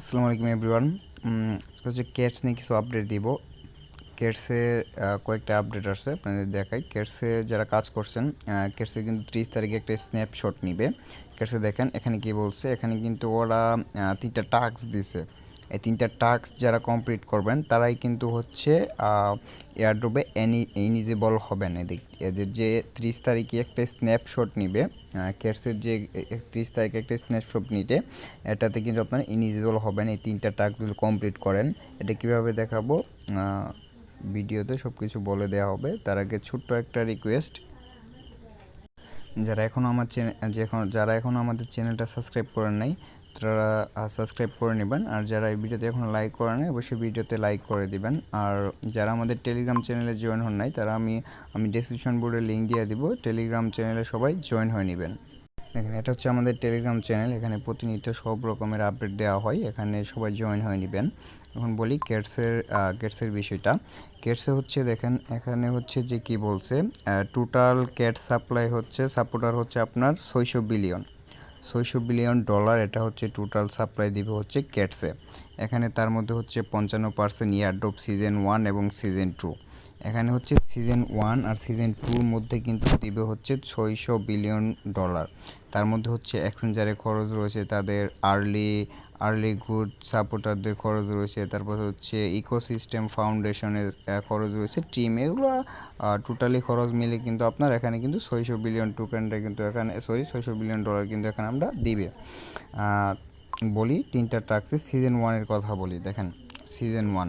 আসসালামু আলাইকুম এভরিওয়ান হচ্ছে কেটস নিয়ে কিছু আপডেট দিব। কেটসের কয়েকটা আপডেট আসছে, আপনাদের দেখাই। কেটসে যারা কাজ করছেন কেটসে কিন্তু ত্রিশ তারিখে একটা স্ন্যাপশট নিবে। কেটসে দেখেন, এখানে কি বলছে? এখানে কিন্তু ওরা তিনটা টাস্ক দিছে। এই তিনটা টাস্ক যারা কমপ্লিট করবেন, তারাই কিন্তু হচ্ছে এয়ারড্রপে এনি এনিজেবল হবেন এদিক, এদের যে ত্রিশ তারিখে একটা স্ন্যাপশট নিবে কেটসের যে ত্রিশ তারিখে একটা স্ন্যাপশট নিতে এটাতে কিন্তু আপনার ইনিজিবল হবেন এই তিনটা টাস্ক যদি কমপ্লিট করেন, এটা কীভাবে দেখাবো? ভিডিওতে সব কিছু বলে দেওয়া হবে। তার আগে ছোট্ট একটা রিকোয়েস্ট যারা এখনও আমার চ্যানেল যে যারা এখনও আমাদের চ্যানেলটা সাবস্ক্রাইব করেন নাই তারা সাবস্ক্রাইব করে নেবেন। আর যারা এই ভিডিওতে এখন লাইক করে নাই, অবশ্যই ভিডিওতে লাইক করে দিবেন। আর যারা আমাদের টেলিগ্রাম চ্যানেলে জয়েন হন নাই, তারা আমি আমি ডেসক্রিপশন বোর্ডে লিঙ্ক দিয়ে দিব। টেলিগ্রাম চ্যানেলে সবাই জয়েন হয়ে নেবেন। দেখেন এটা হচ্ছে আমাদের টেলিগ্রাম চ্যানেল এখানে প্রতিনিয়ত সব রকমের আপডেট দেওয়া হয়। এখানে সবাই জয়েন হয়ে নেবেন। এখন বলি কেটসের কেটসের বিষয়টা। কেটসে হচ্ছে দেখেন, এখানে হচ্ছে যে কি বলছে টোটাল ক্যাট সাপ্লাই হচ্ছে সাপোর্টার হচ্ছে আপনার ছয়শো বিলিয়ন ছয়শো বিলিয়ন ডলার, এটা হচ্ছে টোটাল সাপ্লাই দিবে হচ্ছে ক্যাটসে এখানে তার মধ্যে হচ্ছে পঞ্চান্ন পার্সেন্ট ইয়ারড্রপ সিজন ওয়ান এবং সিজন টু এখানে হচ্ছে সিজন ওয়ান আর সিজন টুর মধ্যে কিন্তু দিবে হচ্ছে ছয়শো বিলিয়ন ডলার। তার মধ্যে হচ্ছে অ্যাক্সেঞ্জারের খরচ রয়েছে তাদের আর্লি আর্লি গুড সাপোর্টারদের খরচ রয়েছে, তারপর হচ্ছে ইকোসিস্টেম ফাউন্ডেশনের খরচ রয়েছে, টিম, এগুলো টোটালি খরচ মিলে কিন্তু আপনার এখানে কিন্তু ছয়শো বিলিয়ন টোকেনটা কিন্তু এখানে, সরি, ছয়শো বিলিয়ন ডলার কিন্তু এখানে আমরা দিবে। বলি তিনটা ট্রাক্সে সিজন ওয়ানের কথা বলি, দেখেন, সিজন ওয়ান।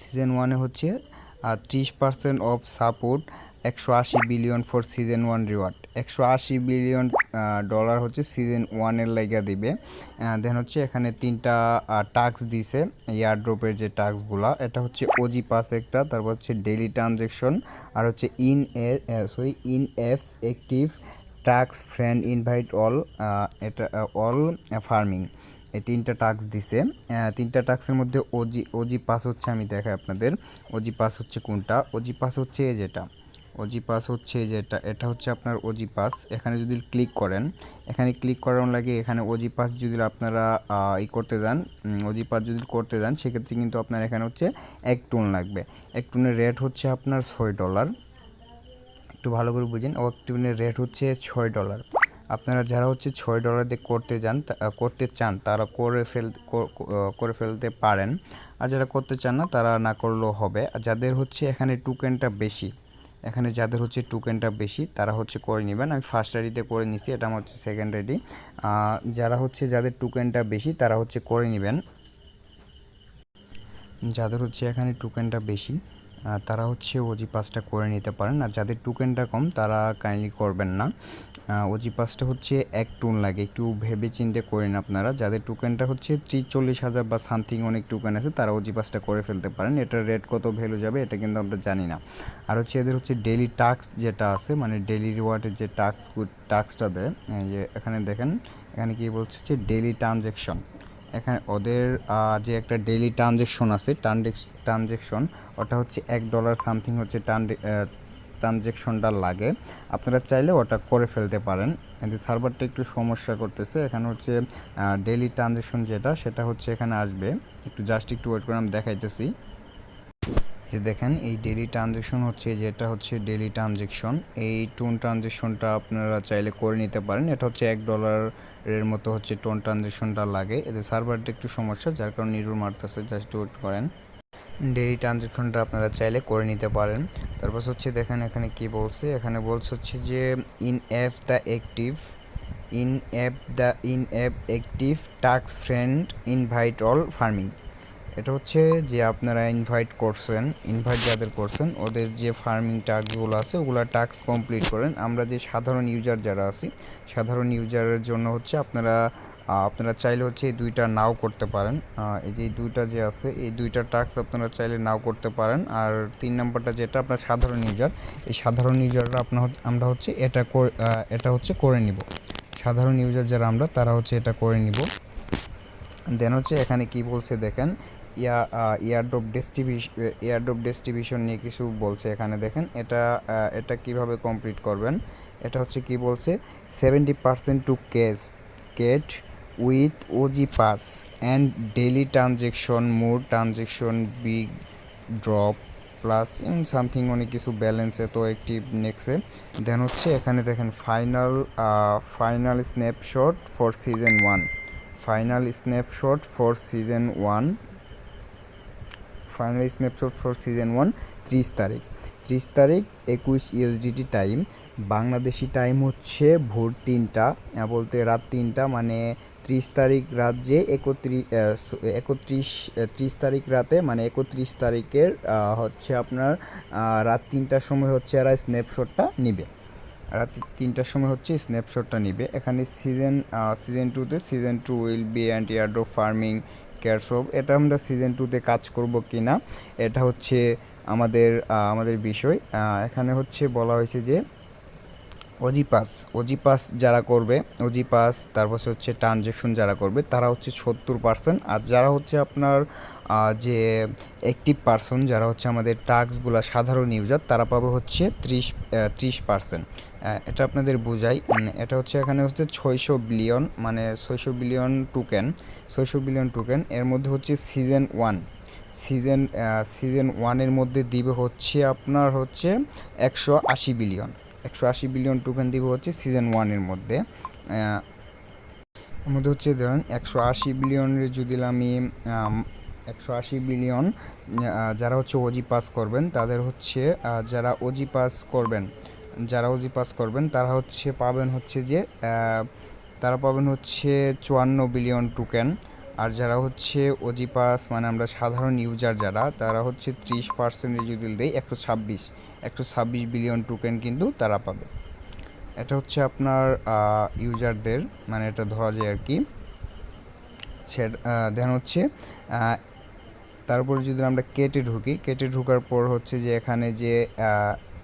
সিজন ওয়ানে হচ্ছে ত্রিশ পার্সেন্ট অফ সাপোর্ট একশো আশি billion for season one reward একশো আশি বিলিয়ন ডলার হচ্ছে সিজন ওয়ানের লাইগা দিবে। দেন হচ্ছে এখানে তিনটা টাস্ক দিছে ইয়ারড্রপের যে টাস্কগুলা এটা হচ্ছে ওজি পাস একটা, তারপর হচ্ছে ডেইলি ট্রানজেকশন আর হচ্ছে in a sorry in apps active task friend invite all এটা অল ফার্মিং এই তিনটা টাস্ক দিছে। তিনটা টাস্কের মধ্যে ওজি ওজি পাস হচ্ছে, আমি দেখাই আপনাদের। ওজি পাস হচ্ছে কোনটা? ওজি পাস হচ্ছে যেটা। ওজি পাস হচ্ছে যেটা এটা হচ্ছে আপনার ওজি পাস এখানে যদি ক্লিক করেন, এখানে ক্লিক করার লাগে এখানে ওজি পাস যদি আপনারা ই করতে যান ওজি পাস যদি করতে যান, সেক্ষেত্রে কিন্তু আপনার এখানে হচ্ছে এক টুন লাগবে। এক টুনের রেট হচ্ছে আপনার ছয় ডলার একটু ভালো করে বুঝেন ও টুনের রেট হচ্ছে ছয় ডলার আপনারা যারা হচ্ছে ছয় ডলার দিয়ে করতে যান করতে চান, তারা করে ফেল করে ফেলতে পারেন। আর যারা করতে চান না, তারা না করলেও হবে। আর যাদের হচ্ছে এখানে টুকেনটা বেশি এখানে যাদের হচ্ছে টুকেনটা বেশি, তারা হচ্ছে করে নেবেন। আমি ফার্স্ট আইডিতে করে নিচ্ছি এটা আমার হচ্ছে সেকেন্ড আইডি যারা হচ্ছে যাদের টুকেনটা বেশি, তারা হচ্ছে করে নেবেন। যাদের হচ্ছে এখানে টোকেনটা বেশি তারা হচ্ছে ওজি পাসটা করে নিতে পারেন। আর যাদের টোকেনটা কম, তারা কাইন্ডলি করবেন না। ওজি পাসটা হচ্ছে এক টুন লাগে। একটু ভেবে চিন্তে করেন আপনারা। যাদের টোকেনটা হচ্ছে ত্রিশ চল্লিশ হাজার বা সামথিং অনেক টোকেন আছে, তারা ওজি পাসটা করে ফেলতে পারেন। এটার রেট কত ভ্যালু যাবে, এটা কিন্তু আমরা জানি না। আর হচ্ছে এদের হচ্ছে ডেলি টাস্ক যেটা আছে মানে ডেলি রিওয়ার্ডের যে টাস্ক টাস্কটা দেয় যে এখানে দেখেন, এখানে কি বলছে যে ডেলি ট্রানজ্যাকশন এখানে ওদের যে একটা ডেইলি ট্রানজেকশন আছে ট্রানজেকশন ওটা হচ্ছে এক ডলার সামথিং হচ্ছে ট্রানজেকশনটা লাগে। আপনারা চাইলে ওটা করে ফেলতে পারেন। কিন্তু সার্ভারটা একটু সমস্যা করতেছে, এখানে হচ্ছে ডেইলি ট্রানজেকশন যেটা, সেটা হচ্ছে এখানে আসবে। একটু জাস্ট একটু ওয়েট করে আমি দেখাইতেছি। যে দেখেন, এই ডেলি ট্রানজেকশন হচ্ছে, যেটা হচ্ছে ডেলি ট্রানজেকশন এই টোন ট্রানজেকশনটা আপনারা চাইলে করে নিতে পারেন। এটা হচ্ছে এক ডলারের মতো হচ্ছে টোন ট্রানজেকশনটা লাগে। এতে সার্ভারটা একটু সমস্যা, যার কারণে নিরুর মারতেছে জাস্ট ওয়েট করেন। ডেলি ট্রানজেকশনটা আপনারা চাইলে করে নিতে পারেন। তারপর হচ্ছে দেখেন এখানে কি বলছে? এখানে বলছে হচ্ছে যে in app the active in app the in app active task friend invite all farming এটা হচ্ছে যে আপনারা ইনভাইট করছেন ইনভাইট যাদের করছেন, ওদের যে ফার্মিং টাস্কগুলো আছে, ওগুলো টাস্ক কমপ্লিট করেন। আমরা যে সাধারণ ইউজার যারা আছি, সাধারণ ইউজারের জন্য হচ্ছে আপনারা আপনারা চাইলে হচ্ছে এই দুইটা নাও করতে পারেন। এই যে দুইটা যে আছে, এই দুইটা টাস্ক আপনারা চাইলে নাও করতে পারেন। আর তিন নম্বরটা যেটা আপনার সাধারণ ইউজার এই সাধারণ ইউজাররা আপনার আমরা হচ্ছে এটা এটা হচ্ছে করে নিব। সাধারণ ইউজার যারা আমরা, তারা হচ্ছে এটা করে নিব। দেন হচ্ছে এখানে কি বলছে দেখেন, ইয়া ইয়ারড্রপ ডিস্ট্রিবিউশন ইয়ারড্রপ ডিস্ট্রিবিউশন নিয়ে কিছু বলছে এখানে দেখেন, এটা এটা কীভাবে কমপ্লিট করবেন? এটা হচ্ছে কি বলছে seventy percent to case cat with OG pass and daily transaction more transaction big drop plus something অনেক কিছু ব্যালেন্সে তো একটি নেক্সে দেন হচ্ছে এখানে দেখেন final final snapshot for season one final snapshot for season one final snapshot for season one ত্রিশ তারিখ। ত্রিশ তারিখ, একুশ ইউএসডিটি টাইম বাংলাদেশি টাইম হচ্ছে ভোর তিনটা বলতে রাত তিনটা মানে ত্রিশ তারিখ রাত যে একত্রিশ একত্রিশ ত্রিশ তারিখ রাতে মানে একত্রিশ তারিখের হচ্ছে আপনার রাত তিনটার সময় হচ্ছে এরা স্ন্যাপশটটা নিবে। রাত তিনটার সময় হচ্ছে স্ন্যাপশটটা নিবে। এখানে সিজন সিজন টুতে season two will be and airdrop farming care কেয়ারসব এটা আমরা সিজন টুতে কাজ করব কি না এটা হচ্ছে আমাদের আমাদের বিষয়। এখানে হচ্ছে বলা হয়েছে যে ওজি পাস ওজি পাস যারা করবে ওজি পাস তারপর হচ্ছে ট্রানজেকশন যারা করবে, তারা হচ্ছে সত্তর পার্সেন্ট আর যারা হচ্ছে আপনার যে অ্যাক্টিভ পার্সন যারা হচ্ছে আমাদের টাস্কগুলো সাধারণ ইউজার তারা পাবে হচ্ছে ত্রিশ ত্রিশ পার্সেন্ট এটা আপনাদের বোঝাই। এটা হচ্ছে এখানে হচ্ছে ছয়শো বিলিয়ন মানে ছয়শো বিলিয়ন টোকেন ছয়শো বিলিয়ন টোকেন এর মধ্যে হচ্ছে সিজন ওয়ান সিজন সিজন ওয়ানের মধ্যে দিবে হচ্ছে আপনার হচ্ছে একশো আশি বিলিয়ন একশো আশি বিলিয়ন টোকেন দিবে হচ্ছে সিজন ওয়ানের মধ্যে। এর মধ্যে হচ্ছে ধরেন একশো আশি বিলিয়নের যদি আমি একশো আশি বিলিয়ন যারা হচ্ছে ওজি পাস করবেন, তাদের হচ্ছে যারা ওজি পাস করবেন যারা ওজি পাস করবেন, তারা হচ্ছে পাবেন হচ্ছে যে তারা পাবেন হচ্ছে চুয়ান্ন বিলিয়ন টোকেন আর যারা হচ্ছে ওজি পাস মানে আমরা সাধারণ ইউজার যারা, তারা হচ্ছে ত্রিশ পার্সেন্টে যদি দেয় একশো ছাব্বিশ। একশো ছাব্বিশ বিলিয়ন টোকেন কিন্তু তারা পাবে। এটা হচ্ছে আপনার ইউজারদের মানে এটা ধরা যায় আর কি। দেন হচ্ছে তারপরে যদি আমরা কেটে ঢুকি, কেটে ঢুকার পর হচ্ছে যে এখানে যে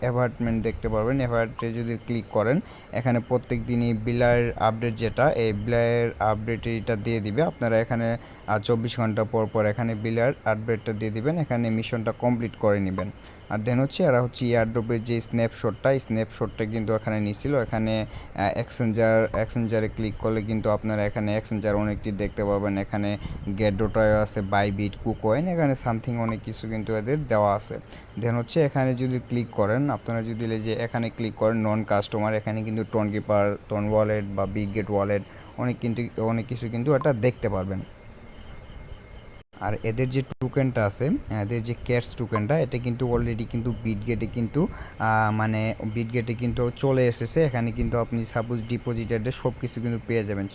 অ্যাপার্টমেন্ট দেখতে পারবেন। অ্যাপার্টে যদি ক্লিক করেন, এখানে প্রত্যেক দিনই বিলার আপডেট যেটা, এই বিলার আপডেট এটা দিয়ে দিবে। আপনারা এখানে চব্বিশ ঘণ্টা পর পর এখানে বিলার আপডেটটা দিয়ে দিবেন। এখানে মিশনটা কমপ্লিট করে নেবেন। আর দেন হচ্ছে এরা হচ্ছে ইয়ারড্রপের যে স্ন্যাপশটটা স্ন্যাপশটটা কিন্তু এখানে নিছিল। এখানে এক্সচেঞ্জার এক্সচেঞ্জারে ক্লিক করলে কিন্তু আপনারা এখানে এক্সচেঞ্জার অনেকটি দেখতে পাবেন। এখানে গেডোটায় আছে বাইবিট কুকয়েন এখানে সামথিং অনেক কিছু কিন্তু এদের দেওয়া আছে। দেন হচ্ছে এখানে যদি ক্লিক করেন, আপনারা যদি যে এখানে ক্লিক করেন নন কাস্টমার এখানে কিন্তু টোন কিপার টোন ওয়ালেট বা বিগ গেট ওয়ালেট অনেক কিন্তু, অনেক কিছু কিন্তু এটা দেখতে পারবেন। আর এদের যে টোকেনটা আছে, এদের যে ক্যাটস টোকেনটা এটা কিন্তু অলরেডি কিন্তু বিটগেটে কিন্তু মানে বিটগেটে কিন্তু চলে এসেছে। এখানে কিন্তু আপনি সাপোজ ডিপোজিটারদের সব কিছু কিন্তু পেয়ে যাবেন।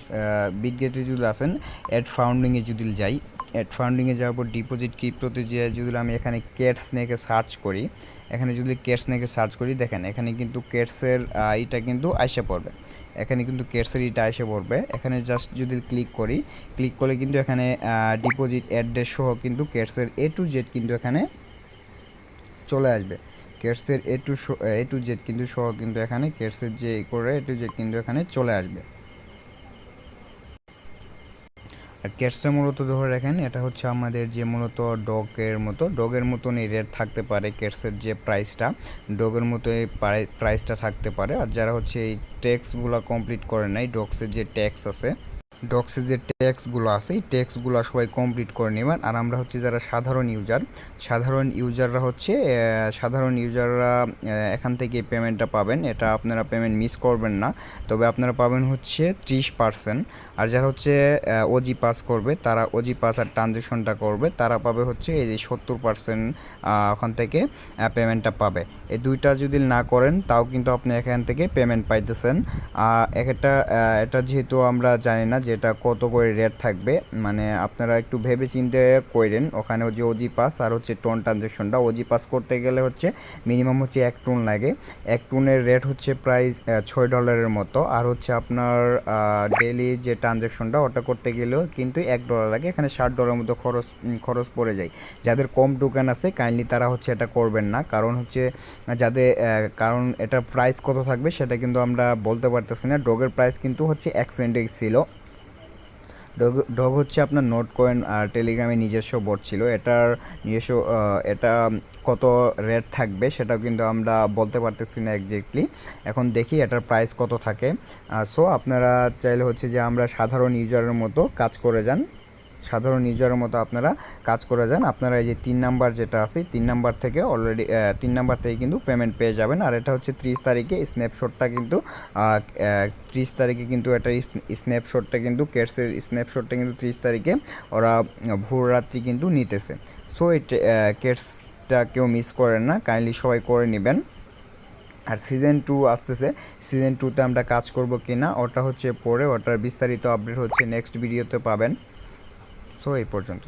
বিটগেটে যদি আসেন অ্যাড ফাউন্ডিংয়ে যদি যাই অ্যাড ফাউন্ডিংয়ে যাওয়ার পর ডিপোজিট ক্রিপ্টোতে যে যদি আমি এখানে ক্যাটস নেকে সার্চ করি এখানে যদি ক্যাটস নেকে সার্চ করি, দেখেন এখানে কিন্তু ক্যাটসের এটা কিন্তু আইসা পড়বে। এখানে কিন্তু কেটসের ইটা এসে পড়বে। এখানে জাস্ট যদি ক্লিক করি ক্লিক করলে কিন্তু এখানে ডিপোজিট অ্যাড্রেস সহ কিন্তু কেটসের এ টু জেড কিন্তু এখানে চলে আসবে। কেটসের A to A to Z কিন্তু সহ কিন্তু এখানে কেটসের যে করে এ টু জেড কিন্তু এখানে চলে আসবে। আর ক্যাটসটা মূলত ধরে রাখেন, এটা হচ্ছে আমাদের যে মূলত ডগের মতো, ডগের মতন এই রেট থাকতে পারে ক্যাটসের যে প্রাইসটা ডগের মতো এই প্রাইসটা থাকতে পারে। আর যারা হচ্ছে এই ট্যাক্সগুলো কমপ্লিট করে নাই ডগসের যে ট্যাক্স আছে ডক্সের যে ট্যাক্সগুলো আছে, এই ট্যাক্সগুলো সবাই কমপ্লিট করে নেবেন। আর আমরা হচ্ছে যারা সাধারণ ইউজার সাধারণ ইউজাররা হচ্ছে সাধারণ ইউজাররা এখান থেকে পেমেন্টটা পাবেন। এটা আপনারা পেমেন্ট মিস করবেন না। তবে আপনারা পাবেন হচ্ছে ত্রিশ পার্সেন্ট আর যারা হচ্ছে ওজি পাস করবে, তারা ওজি পাস আর ট্রানজেকশনটা করবে, তারা পাবে হচ্ছে এই যে সত্তর পার্সেন্ট ওখান থেকে পেমেন্টটা পাবে। এই দুইটা যদি না করেন, তাও কিন্তু আপনি এখান থেকে পেমেন্ট পাইতেছেন। একটা এটা যেহেতু আমরা জানি না যে এটা কত করে রেট থাকবে মানে আপনারা একটু ভেবে চিন্তে করেন ওখানে যে ওজি পাস আর হচ্ছে টোন ট্রানজেকশনটা ওজি পাস করতে গেলে হচ্ছে মিনিমাম হচ্ছে এক টোন লাগে। এক টোনের রেট হচ্ছে প্রায় ছয় ডলারের মতো। আর হচ্ছে আপনার ডেলি যে ট্রানজেকশনটা ওটা করতে গেলেও কিন্তু এক ডলার লাগে। এখানে ষাট ডলারের মতো খরচ খরচ পড়ে যায়। যাদের কম টোকেন আছে কাইন্ডলি তারা হচ্ছে এটা করবেন না। কারণ হচ্ছে যাদের কারণ এটা প্রাইস কত থাকবে, সেটা কিন্তু আমরা বলতে পারতেছি না। ডগের প্রাইস কিন্তু হচ্ছে এক ছিল। ডগ ডগ হচ্ছে আপনার নোট কয়েন আর টেলিগ্রামে নিজস্ব বোর্ড ছিল। এটার নিজস্ব এটা কত রেট থাকবে সেটাও কিন্তু আমরা বলতে পারতেছি না একজ্যাক্টলি এখন দেখি এটার প্রাইস কত থাকে। সো আপনারা চাইলে হচ্ছে যে আমরা সাধারণ ইউজারের মতো কাজ করে যান। সাধারণ ইউজারের মতো আপনারা কাজ করে যান। আপনারা এই যে তিন নাম্বার যেটা আছে তিন নাম্বার থেকে অলরেডি তিন নাম্বার থেকে কিন্তু পেমেন্ট পেয়ে যাবেন। আর এটা হচ্ছে ত্রিশ তারিখে স্ন্যাপশটটা কিন্তু ত্রিশ তারিখে কিন্তু এটা স্ন্যাপশটটা কিন্তু কেটসের স্ন্যাপশটটা কিন্তু ত্রিশ তারিখে ওরা ভোর রাত্রি কিন্তু নিতেছে। সো এই কেটসটা কেউ মিস করেন না কাইন্ডলি সবাই করে নেবেন। আর সিজন টু আসতেছে সিজন টুতে আমরা কাজ করব কি না ওটা হচ্ছে পরে, ওটার বিস্তারিত আপডেট হচ্ছে নেক্সট ভিডিওতে পাবেন। সো এই পর্যন্ত